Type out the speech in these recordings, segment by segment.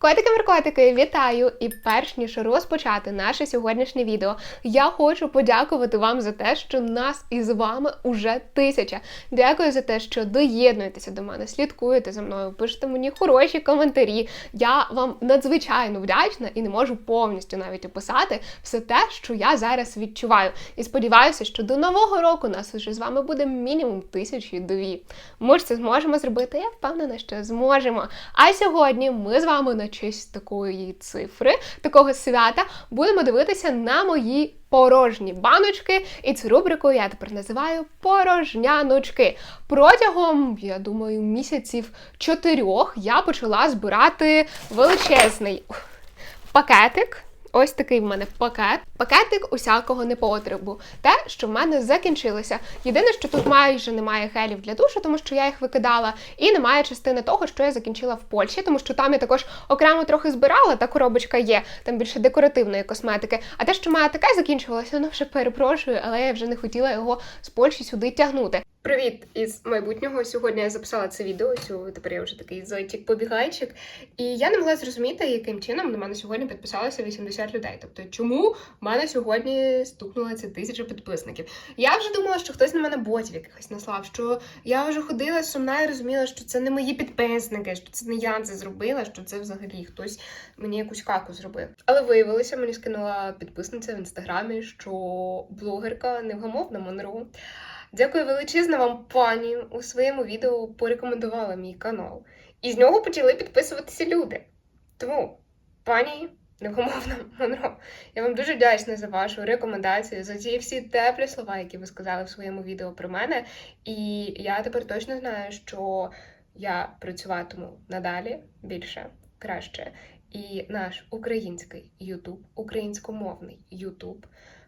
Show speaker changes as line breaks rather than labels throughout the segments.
Котики-меркотики, вітаю! І перш ніж розпочати наше сьогоднішнє відео, я хочу подякувати вам за те, що нас із вами уже тисяча. Дякую за те, що доєднуєтеся до мене, слідкуєте за мною, пишете мені хороші коментарі. Я вам надзвичайно вдячна і не можу повністю навіть описати все те, що я зараз відчуваю. І сподіваюся, що до нового року нас уже з вами буде мінімум тисячі дві. Ми ж це зможемо зробити. Я впевнена, що зможемо. А сьогодні ми з вами на честь такої цифри, такого свята, будемо дивитися на мої порожні баночки. І цю рубрику я тепер називаю порожняночки. Протягом, я думаю, місяців чотирьох я почала збирати величезний пакетик. Ось такий в мене пакет. Пакетик усякого непотребу. Те, що в мене закінчилося. Єдине, що тут майже немає гелів для душу, тому що я їх викидала, і немає частини того, що я закінчила в Польщі, тому що там я також окремо трохи збирала, та коробочка є, там більше декоративної косметики. А те, що в мене таке закінчилося, ну вже перепрошую, але я вже не хотіла його з Польщі сюди тягнути. Привіт із майбутнього. Сьогодні я записала це відео. Цю тепер я вже такий зайчик-побігайчик. І я не могла зрозуміти, яким чином на мене сьогодні підписалося 80 людей. Тобто, чому в мене сьогодні стукнуло це тисяча підписників? Я вже думала, що хтось на мене ботів якихось наслав, що я вже ходила сумна і розуміла, що це не мої підписники, що це не я це зробила, що це взагалі хтось мені якусь каку зробив. Але виявилося, мені скинула підписниця в інстаграмі, що блогерка невгамовна Монро. Дякую величезно вам, пані. У своєму відео порекомендувала мій канал. І з нього почали підписуватися люди. Тому, пані невгомовна Монро, я вам дуже вдячна за вашу рекомендацію, за ці всі теплі слова, які ви сказали в своєму відео про мене. І я тепер точно знаю, що я працюватиму надалі більше, краще. І наш український Ютуб, українськомовний Ютуб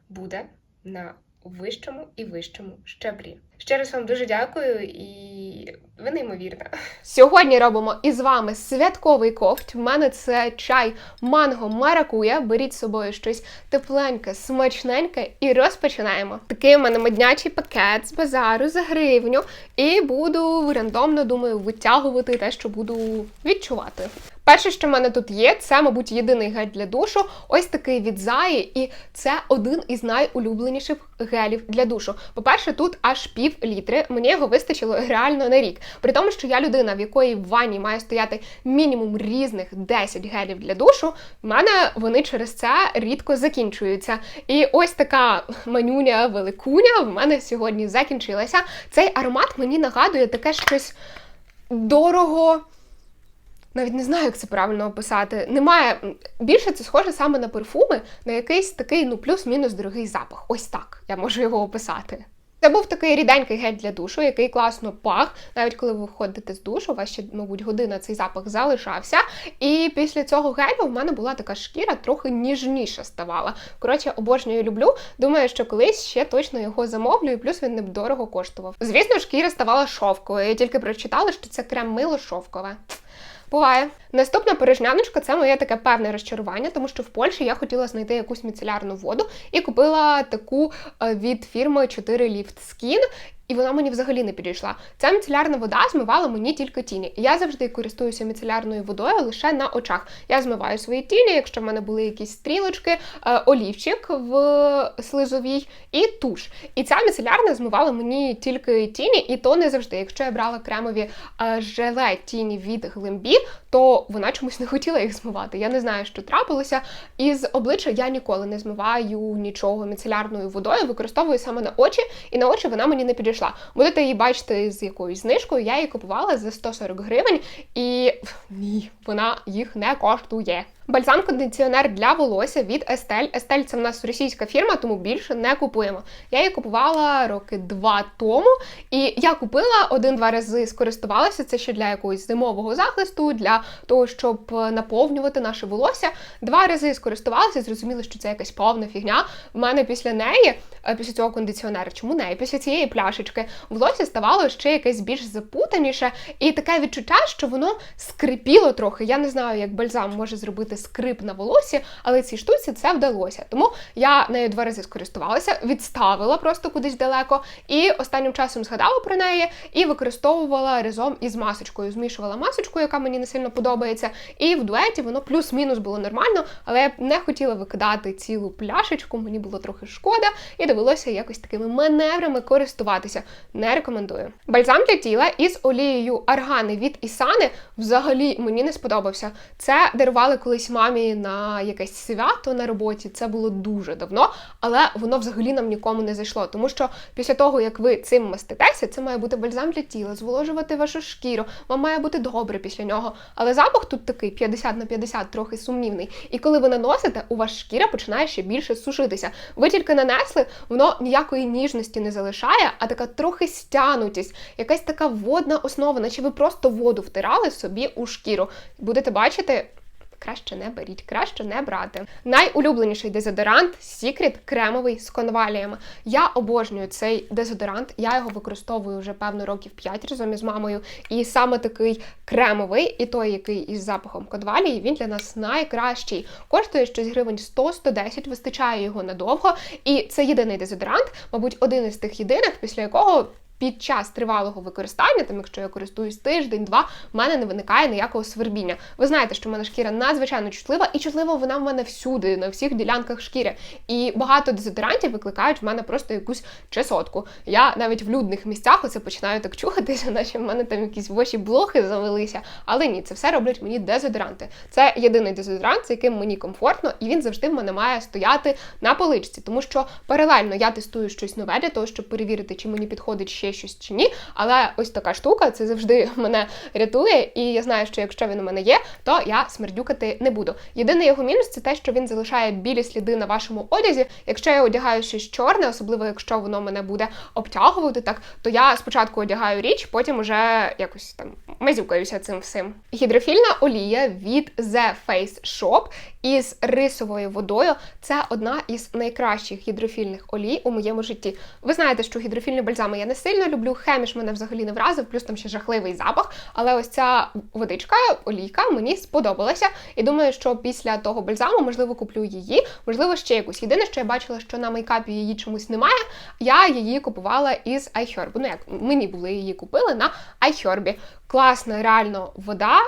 буде на вищому і вищому щаблі. Ще раз вам дуже дякую і ви неймовірна. Сьогодні робимо із вами святковий ковт. В мене це чай манго маракуя. Беріть з собою щось тепленьке, смачненьке і розпочинаємо. Такий у мене моднячий пакет з базару за гривню, і буду рандомно думаю витягувати те, що буду відчувати. Перше, що в мене тут є, це, мабуть, єдиний гель для душу. Ось такий від Заї, і це один із найулюбленіших гелів для душу. По-перше, тут аж пів літри. Мені його вистачило реально на рік. При тому, що я людина, в якої в ванні має стояти мінімум різних 10 гелів для душу, в мене вони через це рідко закінчуються. І ось така манюня великуня в мене сьогодні закінчилася. Цей аромат мені нагадує таке щось дорого. Навіть не знаю, як це правильно описати. Немає більше це схоже саме на парфуми, на якийсь такий, ну, плюс-мінус дорогий запах. Ось так я можу його описати. Це був такий ріденький гель для душу, який класно пах. Навіть коли ви виходите з душу, у вас ще, мабуть, година цей запах залишався. І після цього гелю в мене була така шкіра, трохи ніжніша ставала. Коротше, обожнюю люблю. Думаю, що колись ще точно його замовлю, і плюс він недорого коштував. Звісно, шкіра ставала шовковою. Я тільки прочитала, що це крем мило шовкове. Буває. Наступна порожняночка це моє таке певне розчарування, тому що в Польщі я хотіла знайти якусь міцелярну воду і купила таку е, від фірми 4 Lift Skin. І вона мені взагалі не підійшла. Ця міцелярна вода змивала мені тільки тіні. Я завжди користуюся міцелярною водою лише на очах. Я змиваю свої тіні, якщо в мене були якісь стрілочки, е, олівчик в слизовій і туш. І ця міцелярна змивала мені тільки тіні, і то не завжди. Якщо я брала кремові е, желе тіні від глимбі, то вона чомусь не хотіла їх змивати. Я не знаю, що трапилося. Із обличчя я ніколи не змиваю нічого міцелярною водою, використовую саме на очі, і на очі вона мені не підійшла прийшла. Будете її бачити з якоюсь знижкою. Я її купувала за 140 гривень, і ні, вона їх не коштує. Бальзам-кондиціонер для волосся від Estelle. Estelle – це в нас російська фірма, тому більше не купуємо. Я її купувала роки два тому, і я купила один-два рази, скористувалася це ще для якогось зимового захисту, для того, щоб наповнювати наше волосся. Два рази скористувалася, зрозуміла, що це якась повна фігня. В мене після неї, е, після цього кондиціонера, чому неї? Після цієї пляшечки волосся ставало ще якесь більш запутаніше, і таке відчуття, що воно скрипіло трохи. Я не знаю, як бальзам може зробити скрип на волосі, але цій штуці це вдалося. Тому я нею два рази скористувалася, відставила просто кудись далеко, і останнім часом згадала про неї і використовувала разом із масочкою. Змішувала масочку, яка мені не сильно подобається, і в дуеті воно плюс-мінус було нормально, але я не хотіла викидати цілу пляшечку, мені було трохи шкода, і довелося якось такими маневрами користуватися. Не рекомендую. Бальзам для тіла із олією аргани від Ісани взагалі мені не сподобався. Це дарували колись мамі на якесь свято на роботі. Це було дуже давно, але воно взагалі нам нікому не зайшло. Тому що після того, як ви цим маститеся, це має бути бальзам для тіла, зволожувати вашу шкіру. Вам має бути добре після нього. Але запах тут такий 50 на 50, трохи сумнівний. І коли ви наносите, у вас шкіра починає ще більше сушитися. Ви тільки нанесли, воно ніякої ніжності не залишає, а така трохи стянутість, якась така водна основа, наче ви просто воду втирали собі у шкіру. Будете бачити. Краще не беріть, краще не брати. Найулюбленіший дезодорант Secret кремовий з конваліями. Я обожнюю цей дезодорант. Я його використовую вже певно років 5 разом із мамою. І саме такий кремовий, і той, який із запахом конвалії, він для нас найкращий. Коштує щось гривень 100-110, вистачає його надовго. І це єдиний дезодорант, мабуть, один із тих єдиних, після якого під час тривалого використання, там якщо я користуюсь тиждень-два, в мене не виникає ніякого свербіння. Ви знаєте, що в мене шкіра надзвичайно чутлива, і чутлива вона в мене всюди, на всіх ділянках шкіри. І багато дезодорантів викликають в мене просто якусь чесотку. Я навіть в людних місцях оце починаю так чухатися, наче в мене там якісь воші блохи завелися. Але ні, це все роблять мені дезодоранти. Це єдиний дезодорант, з яким мені комфортно, і він завжди в мене має стояти на поличці, тому що паралельно я тестую щось нове для того, щоб перевірити, чи мені підходить ще щось чи ні. Але ось така штука це завжди мене рятує, і я знаю, що якщо він у мене є, то я смердюкати не буду. Єдиний його мінус це те, що він залишає білі сліди на вашому одязі. Якщо я одягаю щось чорне, особливо якщо воно мене буде обтягувати, так то я спочатку одягаю річ, потім уже якось там мазюкаюся цим всім. Гідрофільна олія від The Face Shop із рисовою водою це одна із найкращих гідрофільних олій у моєму житті. Ви знаєте, що гідрофільні бальзами я не сильно люблю. Хеміш мене взагалі не вразив, плюс там ще жахливий запах. Але ось ця водичка, олійка, мені сподобалася. І думаю, що після того бальзаму, можливо, куплю її, можливо, ще якусь. Єдине, що я бачила, що на мейкапі її чомусь немає. Я її купувала із iHerb. Ну як мені були її купили на iHerb. Класна, реально вода.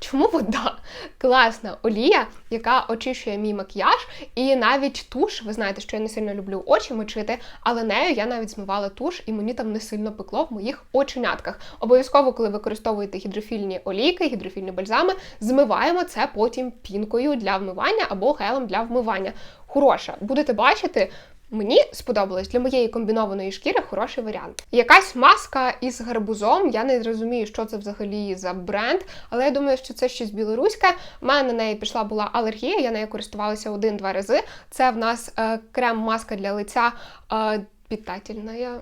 Чому вода? Класна олія, яка очищує мій макіяж, і навіть туш. Ви знаєте, що я не сильно люблю очі мочити, але нею я навіть змивала туш, і мені там не сильно пекло в моїх оченятках. Обов'язково, коли використовуєте гідрофільні олійки, гідрофільні бальзами, змиваємо це потім пінкою для вмивання або гелем для вмивання. Хороша, будете бачити. Мені сподобалось для моєї комбінованої шкіри хороший варіант. Якась маска із гарбузом. Я не розумію, що це взагалі за бренд, але я думаю, що це щось білоруське. У мене на неї пішла була алергія, я нею користувалася один-два рази. Це в нас е, крем-маска для лиця е, питательна.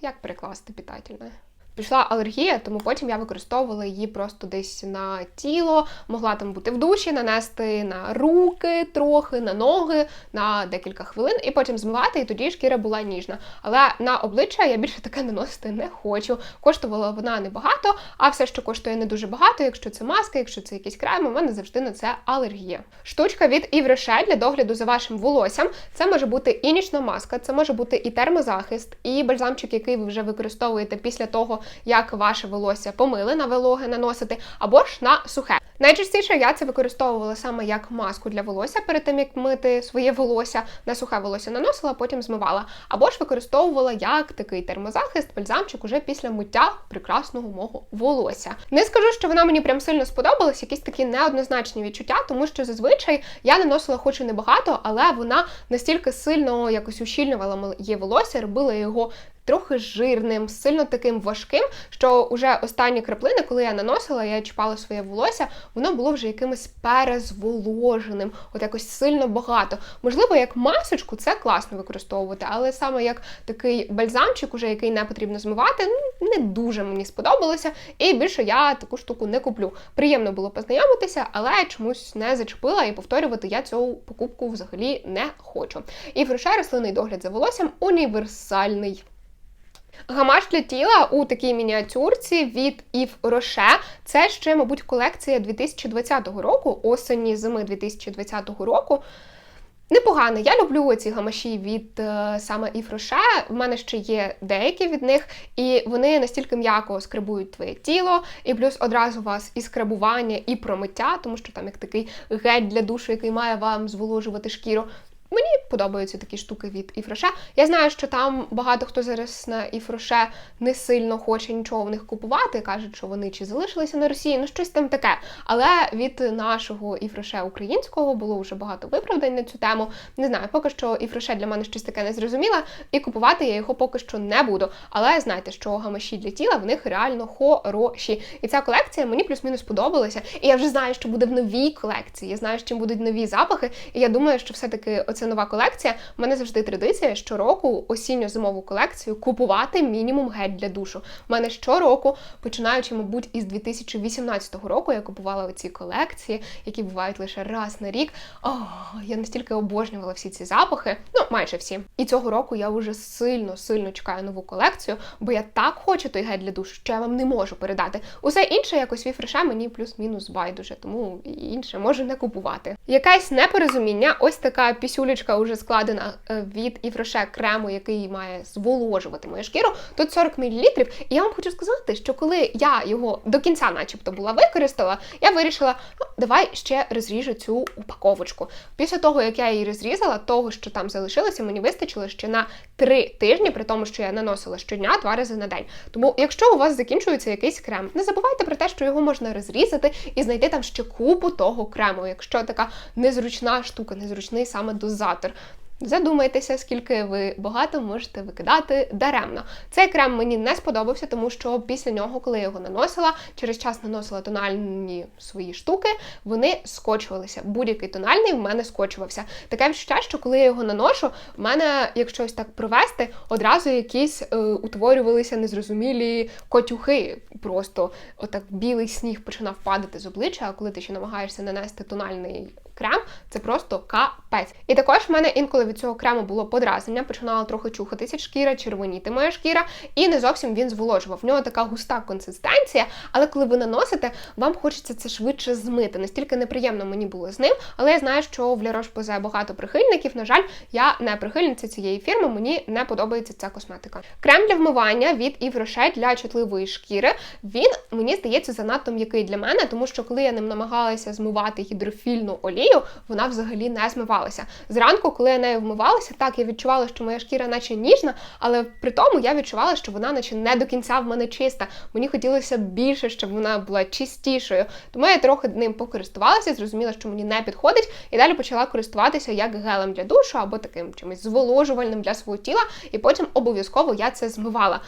Як перекласти питательна? Пішла алергія, тому потім я використовувала її просто десь на тіло, могла там бути в душі, нанести на руки трохи, на ноги на декілька хвилин, і потім змивати, і тоді шкіра була ніжна. Але на обличчя я більше таке наносити не хочу. Коштувала вона небагато, а все, що коштує не дуже багато, якщо це маска, якщо це якісь крем, у мене завжди на це алергія. Штучка від Rocher для догляду за вашим волоссям. Це може бути і нічна маска, це може бути і термозахист, і бальзамчик, який ви вже використовуєте після того як ваше волосся помили на вологе наносити, або ж на сухе. Найчастіше я це використовувала саме як маску для волосся перед тим, як мити своє волосся, на сухе волосся наносила, потім змивала. Або ж використовувала як такий термозахист, бальзамчик уже після миття прекрасного мого волосся. Не скажу, що вона мені прям сильно сподобалась, якісь такі неоднозначні відчуття, тому що зазвичай я наносила хоч і небагато, але вона настільки сильно якось ущільнювала моє волосся, робила його трохи жирним, сильно таким важким, що вже останні краплини, коли я наносила, я чіпала своє волосся, воно було вже якимось перезволоженим, от якось сильно багато. Можливо, як масочку це класно використовувати, але саме як такий бальзамчик, уже який не потрібно змивати, ну не дуже мені сподобалося. І більше я таку штуку не куплю. Приємно було познайомитися, але чомусь не зачепила і повторювати я цю покупку взагалі не хочу. І фреше рослинний догляд за волоссям універсальний. Гамаш для тіла у такій мініатюрці від Ів Роше. Це ще, мабуть, колекція 2020 року, осені зими 2020 року. Непогано, я люблю ці гамаші від е, саме Іфроше. В мене ще є деякі від них, і вони настільки м'яко скребують твоє тіло, і плюс одразу у вас і скрабування, і промиття, тому що там як такий гель для душу, який має вам зволожувати шкіру. Мені подобаються такі штуки від Іфроше. Я знаю, що там багато хто зараз на Іфроше не сильно хоче нічого в них купувати. кажуть, що вони чи залишилися на Росії, ну щось там таке. Але від нашого Іфроше українського було вже багато виправдань на цю тему. Не знаю, поки що Іфроше для мене щось таке не зрозуміле, і купувати я його поки що не буду. Але знайте, що гамаші для тіла в них реально хороші. І ця колекція мені плюс-мінус подобалася. І я вже знаю, що буде в новій колекції. Я знаю, що чим будуть нові запахи. І я думаю, що все-таки оце це нова колекція. У мене завжди традиція щороку осінньо-зимову колекцію купувати мінімум гель для душу. У мене щороку, починаючи, мабуть, із 2018 року, я купувала оці колекції, які бувають лише раз на рік. О, я настільки обожнювала всі ці запахи, ну майже всі. І цього року я вже сильно сильно чекаю нову колекцію, бо я так хочу той гель для душу, що я вам не можу передати. Усе інше якось віфреше мені плюс-мінус байдуже, тому інше можу не купувати. Якесь непорозуміння, ось така пісюля кулечка вже складена е, від Івроше крему, який має зволожувати мою шкіру. Тут 40 мл. І я вам хочу сказати, що коли я його до кінця, начебто, була використала, я вирішила, ну, давай ще розріжу цю упаковочку. Після того, як я її розрізала, того, що там залишилося, мені вистачило ще на 3 тижні, при тому, що я наносила щодня два рази на день. Тому, якщо у вас закінчується якийсь крем, не забувайте про те, що його можна розрізати і знайти там ще купу того крему, якщо така незручна штука, незручний саме дозатор дозатор. Задумайтеся, скільки ви багато можете викидати даремно. Цей крем мені не сподобався, тому що після нього, коли я його наносила, через час наносила тональні свої штуки, вони скочувалися. Будь-який тональний в мене скочувався. Таке відчуття, що коли я його наношу, в мене, якщо ось так провести, одразу якісь е, утворювалися незрозумілі котюхи. Просто отак білий сніг починав падати з обличчя, а коли ти ще намагаєшся нанести тональний крем, це просто капець. І також в мене інколи від цього крему було подразнення, починала трохи чухатися шкіра, червоніти моя шкіра, і не зовсім він зволожував. В нього така густа консистенція, але коли ви наносите, вам хочеться це швидше змити. Настільки неприємно мені було з ним, але я знаю, що в Лярош Позе багато прихильників. На жаль, я не прихильниця цієї фірми, мені не подобається ця косметика. Крем для вмивання від Yves для чутливої шкіри. Він мені здається занадто м'який для мене, тому що коли я ним намагалася змивати гідрофільну олію, вона взагалі не змивалася. Зранку, коли я нею вмивалася, так я відчувала, що моя шкіра, наче ніжна, але при тому я відчувала, що вона, наче не до кінця в мене чиста. Мені хотілося більше, щоб вона була чистішою. Тому я трохи ним покористувалася, зрозуміла, що мені не підходить, і далі почала користуватися як гелем для душу або таким чимось зволожувальним для свого тіла, і потім обов'язково я це змивала.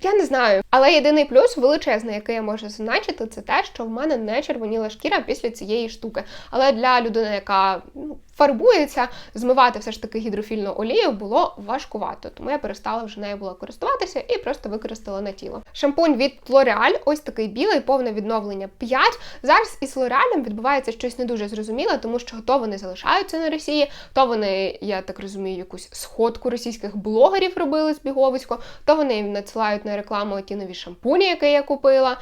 Я не знаю, але єдиний плюс величезний, який я можу зазначити, це те, що в мене не червоніла шкіра після цієї штуки. Але для людини, яка ну, фарбується, змивати все ж таки гідрофільну олію було важкувато, тому я перестала вже нею була користуватися і просто використала на тіло. Шампунь від L'Oreal, ось такий білий, повне відновлення 5. Зараз із L'Oreal відбувається щось не дуже зрозуміле, тому що то вони залишаються на Росії, то вони, я так розумію, якусь сходку російських блогерів робили з біговисько, то вони надсилають на рекламу ті нові шампуні, які я купила.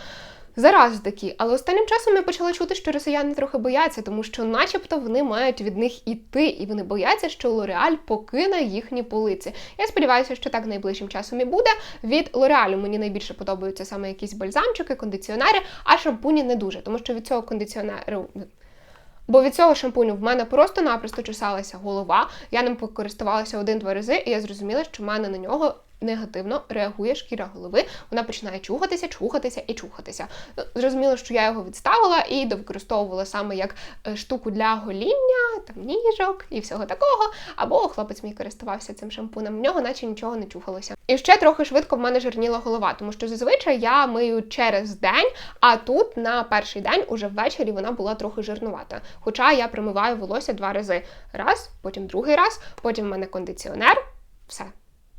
Зараз такі, але останнім часом я почала чути, що росіяни трохи бояться, тому що, начебто, вони мають від них іти, і вони бояться, що Лореаль покине їхні полиці. Я сподіваюся, що так найближчим часом і буде. Від Лореалю мені найбільше подобаються саме якісь бальзамчики, кондиціонери, а шампуні не дуже, тому що від цього кондиціонеру. Бо від цього шампуню в мене просто-напросто чесалася голова. Я ним покористувалася один-два рази, і я зрозуміла, що в мене на нього негативно реагує шкіра голови. Вона починає чухатися, чухатися і чухатися. Зрозуміло, що я його відставила і довикористовувала саме як е, штуку для гоління, там ніжок і всього такого. Або хлопець мій користувався цим шампунем. В нього наче нічого не чухалося. І ще трохи швидко в мене жирніла голова, тому що зазвичай я мию через день, а тут на перший день, уже ввечері, вона була трохи жирнувата. Хоча я промиваю волосся два рази. Раз, потім другий раз, потім в мене кондиціонер. Все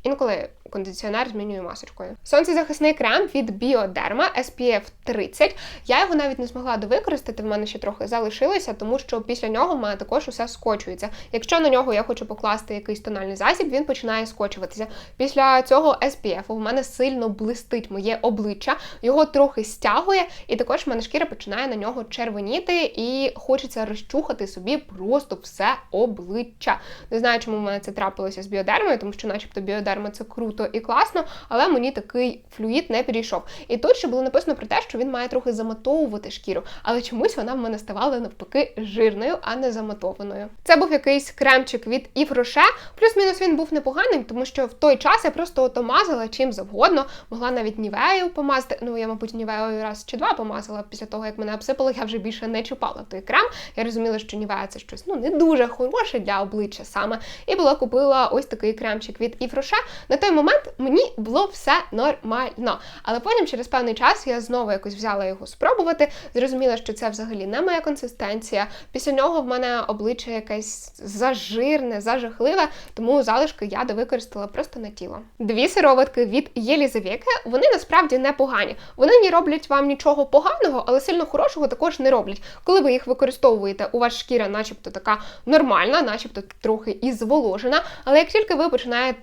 Інколи кондиціонер змінюю масочкою. Сонцезахисний крем від Bioderma SPF 30. Я його навіть не змогла довикористати, в мене ще трохи залишилося, тому що після нього в мене також усе скочується. Якщо на нього я хочу покласти якийсь тональний засіб, він починає скочуватися. Після цього SPF в мене сильно блистить моє обличчя, його трохи стягує, і також в мене шкіра починає на нього червоніти, і хочеться розчухати собі просто все обличчя. Не знаю, чому в мене це трапилося з біодермою, тому що, начебто, біодерма це круто і класно, але мені такий флюїд не підійшов. І тут ще було написано про те, що він має трохи заматовувати шкіру, але чомусь вона в мене ставала навпаки жирною, а не заматованою. Це був якийсь кремчик від Yves Rocher, плюс-мінус він був непоганим, тому що в той час я просто ото мазала чим завгодно, могла навіть нівею помазати. Ну я, мабуть, нівею раз чи два помазала. Після того як мене обсипали, я вже більше не чіпала той крем. Я розуміла, що нівея це щось ну не дуже хороше для обличчя саме. І була купила ось такий кремчик від Yves Rocher. На той момент мені було все нормально. Але потім, через певний час, я знову якось взяла його спробувати. Зрозуміла, що це взагалі не моя консистенція. Після нього в мене обличчя якесь зажирне, зажахливе, тому залишки я довикористала просто на тіло. Дві сироватки від Єлізавєки, вони насправді непогані. Вони не роблять вам нічого поганого, але сильно хорошого також не роблять. Коли ви їх використовуєте, у вас шкіра, начебто, така нормальна, начебто трохи і зволожена. Але як тільки ви починаєте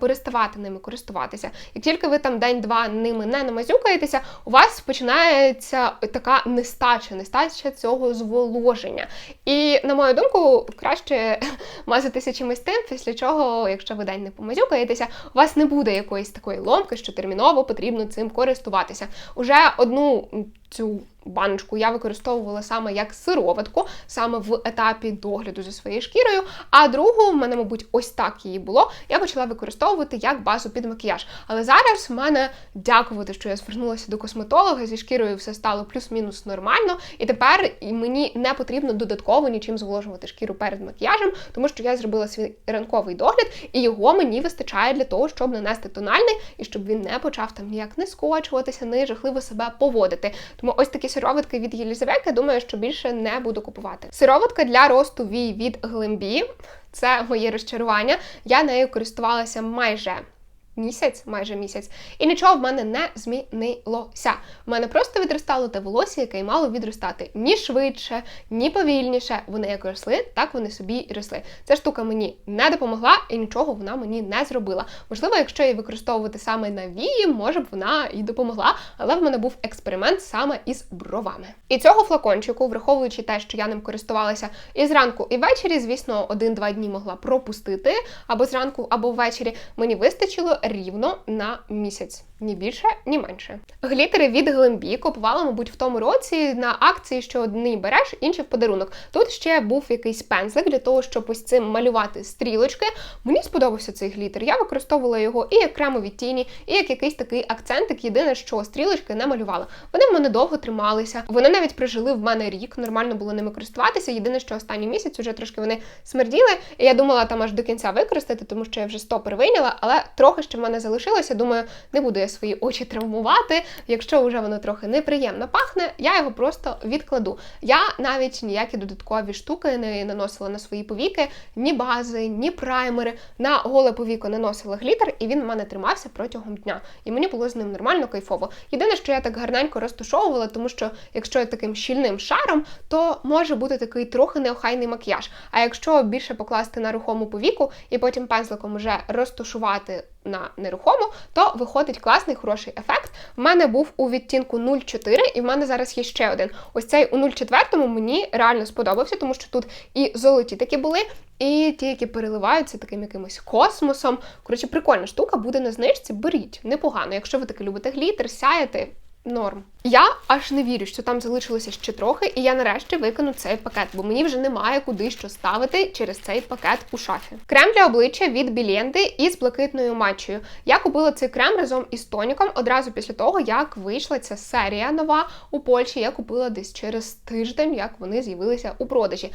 переставати ними користуватися. Як тільки ви там день-два ними не намазюкаєтеся, у вас починається така нестача, нестача цього зволоження. І, на мою думку, краще мазатися чимось тим, після чого, якщо ви день не помазюкаєтеся, у вас не буде якоїсь такої ломки, що терміново потрібно цим користуватися. Уже одну цю баночку я використовувала саме як сироватку, саме в етапі догляду за своєю шкірою. А другу в мене, мабуть, ось так її було. Я почала використовувати як базу під макіяж. Але зараз в мене дякувати, що я звернулася до косметолога зі шкірою, все стало плюс-мінус нормально. І тепер мені не потрібно додатково нічим зволожувати шкіру перед макіяжем, тому що я зробила свій ранковий догляд, і його мені вистачає для того, щоб нанести тональний і щоб він не почав там ніяк не скочуватися, не жахливо себе поводити. Тому ось такі сироватки від Єлізавети, думаю, що більше не буду купувати. Сироватка для росту вій від Глембі. Це моє розчарування. Я нею користувалася майже місяць, майже місяць, і нічого в мене не змінилося. В мене просто відростало те волосся, яке й мало відростати ні швидше, ні повільніше. Вони як росли, так вони собі і росли. Ця штука мені не допомогла і нічого вона мені не зробила. Можливо, якщо її використовувати саме на вії, може б вона і допомогла, але в мене був експеримент саме із бровами. І цього флакончику, враховуючи те, що я ним користувалася і зранку, і ввечері, звісно, один-два дні могла пропустити або зранку, або ввечері, мені вистачило рівно на місяць. Ні більше, ні менше. Глітери від Глембі купувала, мабуть, в тому році на акції, що одні береш, інший в подарунок. Тут ще був якийсь пензлик для того, щоб ось цим малювати стрілочки. Мені сподобався цей глітер. Я використовувала його і як кремові тіні, і як якийсь такий акцентик. Єдине, що стрілочки не малювала. Вони в мене довго трималися. Вони навіть прожили в мене рік, нормально було ними користуватися. Єдине, що останній місяць вже трошки вони смерділи. І я думала там аж до кінця використати, тому що я вже стопер вийняла, але трохи ще в мене залишилося. Думаю, не буду я свої очі травмувати. Якщо вже воно трохи неприємно пахне, я його просто відкладу. Я навіть ніякі додаткові штуки не наносила на свої повіки, ні бази, ні праймери. На голе повіко наносила глітер, і він в мене тримався протягом дня. І мені було з ним нормально кайфово. Єдине, що я так гарненько розташовувала, тому що якщо я таким щільним шаром, то може бути такий трохи неохайний макіяж. А якщо більше покласти на рухому повіку і потім пензликом вже розташувати на нерухому, то виходить класний хороший ефект. В мене був у відтінку 0,4, і в мене зараз є ще один. Ось цей у 0,4 мені реально сподобався, тому що тут і золоті такі були, і ті, які переливаються таким якимось космосом. Коротше, прикольна штука, буде на знижці, беріть, непогано. Якщо ви таки любите глітер, сяєте, норм. Я аж не вірю, що там залишилося ще трохи, і я нарешті викину цей пакет, бо мені вже немає куди що ставити через цей пакет у шафі. Крем для обличчя від Білєнди із блакитною матчею. Я купила цей крем разом із тоніком одразу після того, як вийшла ця серія нова у Польщі. Я купила десь через тиждень, як вони з'явилися у продажі.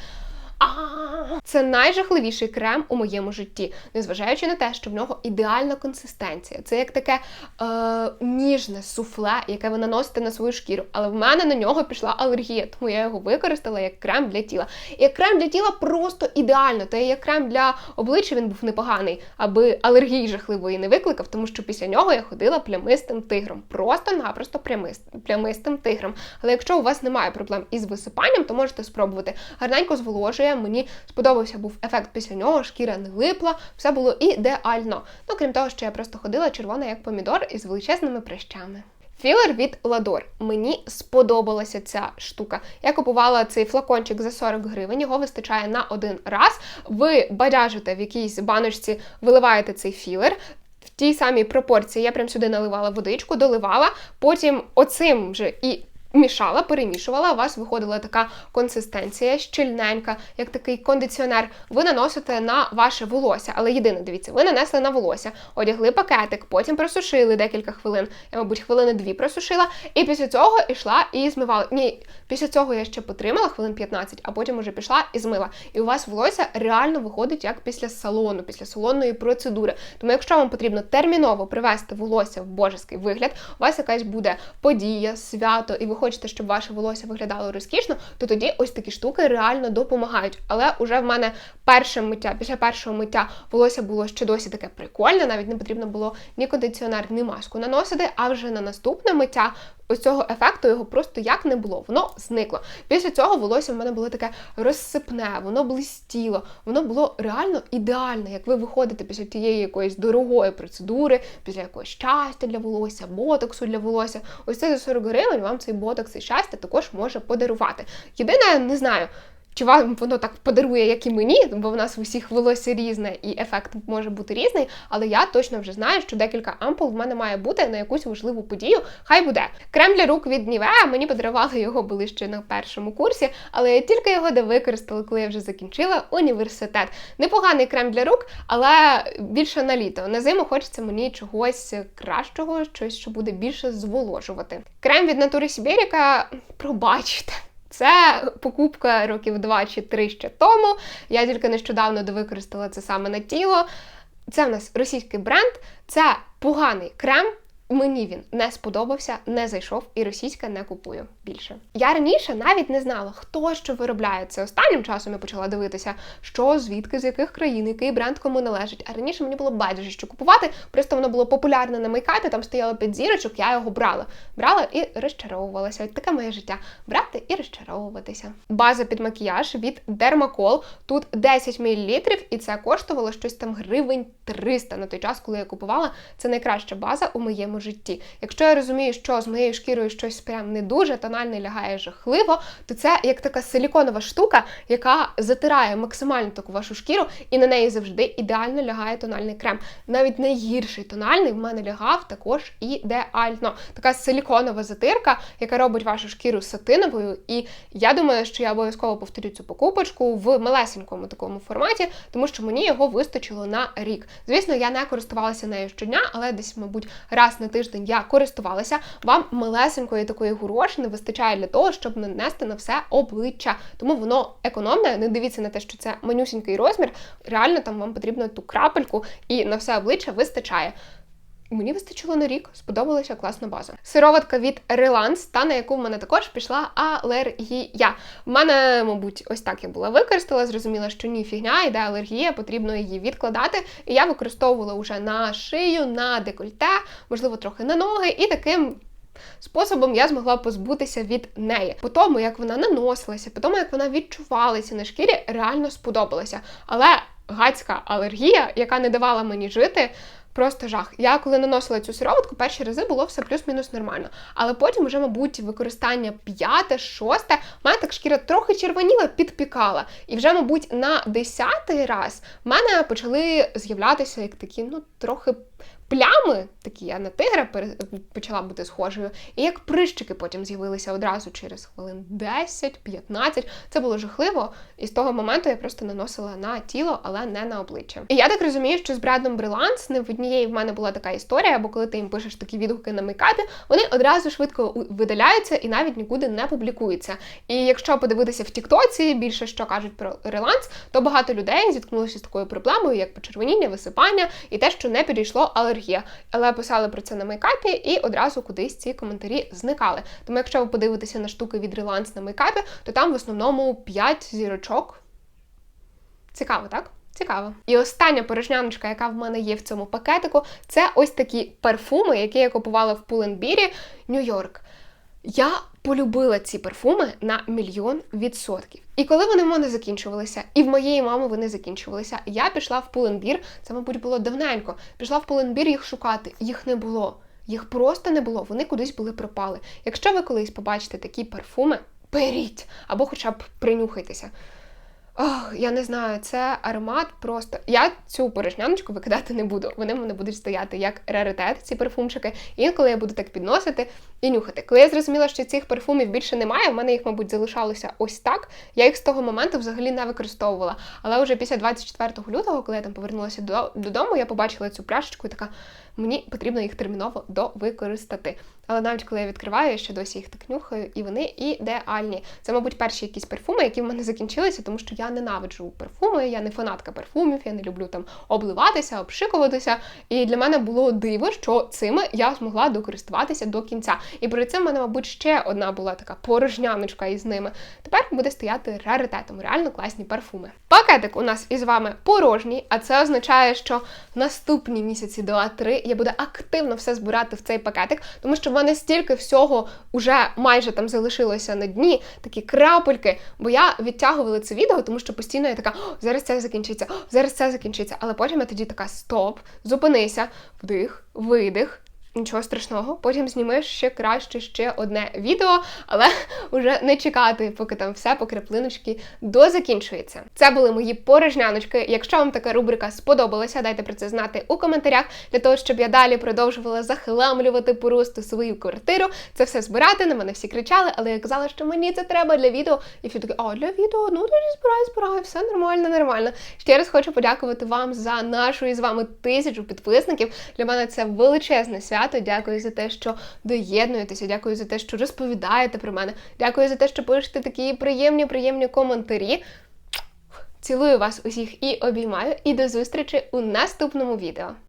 Це найжахливіший крем у моєму житті, незважаючи на те, що в нього ідеальна консистенція. Це як таке е, ніжне суфле, яке ви наносите на свою шкіру. Але в мене на нього пішла алергія, тому я його використала як крем для тіла. І як крем для тіла просто ідеально. Та як крем для обличчя він був непоганий, аби алергії жахливої не викликав, тому що після нього я ходила плямистим тигром. Просто-напросто плямистим тигром. Але якщо у вас немає проблем із висипанням, то можете спробувати. Гарненько зволожує. Мені сподобався був ефект після нього, шкіра не липла, все було ідеально. Ну, крім того, що я просто ходила червона як помідор із величезними прищами. Філер від Ладор. Мені сподобалася ця штука. Я купувала цей флакончик за 40 гривень, його вистачає на один раз. Ви бадяжите в якійсь баночці, виливаєте цей філер. В тій самій пропорції я прям сюди наливала водичку, доливала, потім оцим вже і мішала, перемішувала, у вас виходила така консистенція, щільненька, як такий кондиціонер. Ви наносите на ваше волосся. Але єдине, дивіться, ви нанесли на волосся, одягли пакетик, потім просушили декілька хвилин. Я, мабуть, хвилини дві просушила, і після цього йшла і змивала. Ні, після цього я ще потримала хвилин 15, а потім уже пішла і змила. І у вас волосся реально виходить як після салону, після салонної процедури. Тому, якщо вам потрібно терміново привести волосся в божеский вигляд, у вас якась буде подія, свято, і ви хочете, щоб ваше волосся виглядало розкішно, то тоді ось такі штуки реально допомагають. Але уже в мене перше миття, після першого миття волосся було ще досі таке прикольне, навіть не потрібно було ні кондиціонер, ні маску наносити, а вже на наступне миття ось цього ефекту його просто як не було, воно зникло. Після цього волосся в мене було таке розсипне, воно блистіло, воно було реально ідеальне, як ви виходите після тієї якоїсь дорогої процедури, після якогось щастя для волосся, ботоксу для волосся. Ось це за 40 гривень вам цей ботокс і щастя також може подарувати. Єдине, не знаю. Чи вам воно так подарує, як і мені, бо в нас в усіх волосся різне і ефект може бути різний, але я точно вже знаю, що декілька ампул в мене має бути на якусь важливу подію. Хай буде. Крем для рук від Nivea, мені подарували його були ще на першому курсі, але я тільки його де використала, коли я вже закінчила університет. Непоганий крем для рук, але більше на літо. На зиму хочеться мені чогось кращого, щось, що буде більше зволожувати. Крем від Натури Сібіріка, пробачте. Це покупка років два чи три ще тому. Я тільки нещодавно довикористала це саме на тіло. Це в нас російський бренд, це поганий крем. Мені він не сподобався, не зайшов, і російська не купую більше. Я раніше навіть не знала, хто що виробляє це. Останнім часом я почала дивитися, що звідки, з яких країн, який бренд кому належить. А раніше мені було байдуже, що купувати. Просто воно було популярне на мейкапі, там стояло п'ять зірочок, я його брала. Брала і розчаровувалася. Таке моє життя брати і розчаровуватися. База під макіяж від Dermacol. Тут 10 мл, і це коштувало щось там гривень 300 на той час, коли я купувала. Це найкраща база у моєму житті. Якщо я розумію, що з моєю шкірою щось прям не дуже, тональний лягає жахливо, то це як така силіконова штука, яка затирає максимально таку вашу шкіру, і на неї завжди ідеально лягає тональний крем. Навіть найгірший тональний в мене лягав також ідеально. Така силіконова затирка, яка робить вашу шкіру сатиновою. І я думаю, що я обов'язково повторю цю покупочку в малесенькому такому форматі, тому що мені його вистачило на рік. Звісно, я не користувалася нею щодня, але десь, мабуть, раз на тиждень я користувалася. Вам милесенької такої гуроші не вистачає для того, щоб нанести на все обличчя. Тому воно економне. Не дивіться на те, що це манюсінький розмір. Реально там вам потрібно ту крапельку, і на все обличчя вистачає. Мені вистачило на рік, сподобалася класна база. Сироватка від Relance, та на яку в мене також пішла алергія. В мене, мабуть, ось так я була використала, зрозуміла, що ні, фігня, йде алергія, потрібно її відкладати. І я використовувала вже на шию, на декольте, можливо, трохи на ноги, і таким. Способом я змогла позбутися від неї. По тому, як вона наносилася, по тому, як вона відчувалася на шкірі, реально сподобалася. Але гадська алергія, яка не давала мені жити, Просто жах. Я коли наносила цю сироватку, перші рази було все плюс-мінус нормально. Але потім, вже, мабуть, використання п'яте, шосте, в мене так шкіра трохи червоніла, підпікала. І вже, мабуть, на десятий раз в мене почали з'являтися як такі, ну, трохи плями, такі я на тигра почала бути схожою, і як прищики потім з'явилися одразу через хвилин 10-15. Це було жахливо. І з того моменту я просто наносила на тіло, але не на обличчя. І я так розумію, що з Бредом Бриланс не в однієї в мене була така історія, бо коли ти їм пишеш такі відгуки на мейкапі, вони одразу швидко видаляються і навіть нікуди не публікуються. І якщо подивитися в Тіктоці більше що кажуть про реланс, то багато людей зіткнулися з такою проблемою, як почервоніння, висипання і те, що не підійшло алергія. Але писали про це на мейкапі і одразу кудись ці коментарі зникали. Тому якщо ви подивитеся на штуки від реланс на мейкапі, то там в основному 5 зірочок. Цікаво, так? Цікаво. І остання порожняночка, яка в мене є в цьому пакетику, це ось такі парфуми, які я купувала в Пуленбірі Нью-Йорк. Я полюбила ці парфуми на мільйон відсотків. І коли вони в мене закінчувалися, і в моєї мами вони закінчувалися, я пішла в Пуленбір, це, мабуть, було давненько. Пішла в Пуленбір їх шукати. Їх не було. Їх просто не було. Вони кудись були пропали. Якщо ви колись побачите такі парфуми, беріть або хоча б принюхайтеся. Ох, я не знаю, це аромат просто. Я цю порожняночку викидати не буду. Вони в мене будуть стояти як раритет, ці парфумчики. І інколи я буду так підносити і нюхати. Коли я зрозуміла, що цих парфумів більше немає, в мене їх, мабуть, залишалося ось так. Я їх з того моменту взагалі не використовувала. Але вже після 24 лютого, коли я там повернулася додому, я побачила цю пляшечку і така. Мені потрібно їх терміново довикористати. Але навіть коли я відкриваю, я ще досі їх так нюхаю, і вони ідеальні. Це, мабуть, перші якісь парфуми, які в мене закінчилися, тому що я ненавиджу парфуми, я не фанатка парфумів, я не люблю там обливатися, обшикуватися. І для мене було диво, що цими я змогла докористуватися до кінця. І при цим в мене, мабуть, ще одна була така порожняночка із ними. Тепер буде стояти раритетом. Реально класні парфуми. Пакетик у нас із вами порожній, а це означає, що наступні місяці до А3 я буду активно все збирати в цей пакетик, тому що в мене стільки всього вже майже там залишилося на дні, такі крапельки. Бо я відтягувала це відео, тому що постійно я така, «О, зараз це закінчиться, «О, зараз це закінчиться. Але потім я тоді така: стоп, зупинися, вдих, видих. Нічого страшного, потім знімеш ще краще ще одне відео, але вже не чекати, поки там все по краплиночки дозакінчується. Це були мої порожняночки. Якщо вам така рубрика сподобалася, дайте про це знати у коментарях для того, щоб я далі продовжувала захламлювати по росту свою квартиру. Це все збирати. На мене всі кричали, але я казала, що мені це треба для відео. І всі такі, а для відео, ну тоді збирай, збирай, все нормально, нормально. Ще раз хочу подякувати вам за нашу із вами тисячу підписників. Для мене це величезне свято. Дякую за те, що доєднуєтеся. Дякую за те, що розповідаєте про мене. Дякую за те, що пишете такі приємні, приємні коментарі. Цілую вас усіх і обіймаю, і до зустрічі у наступному відео.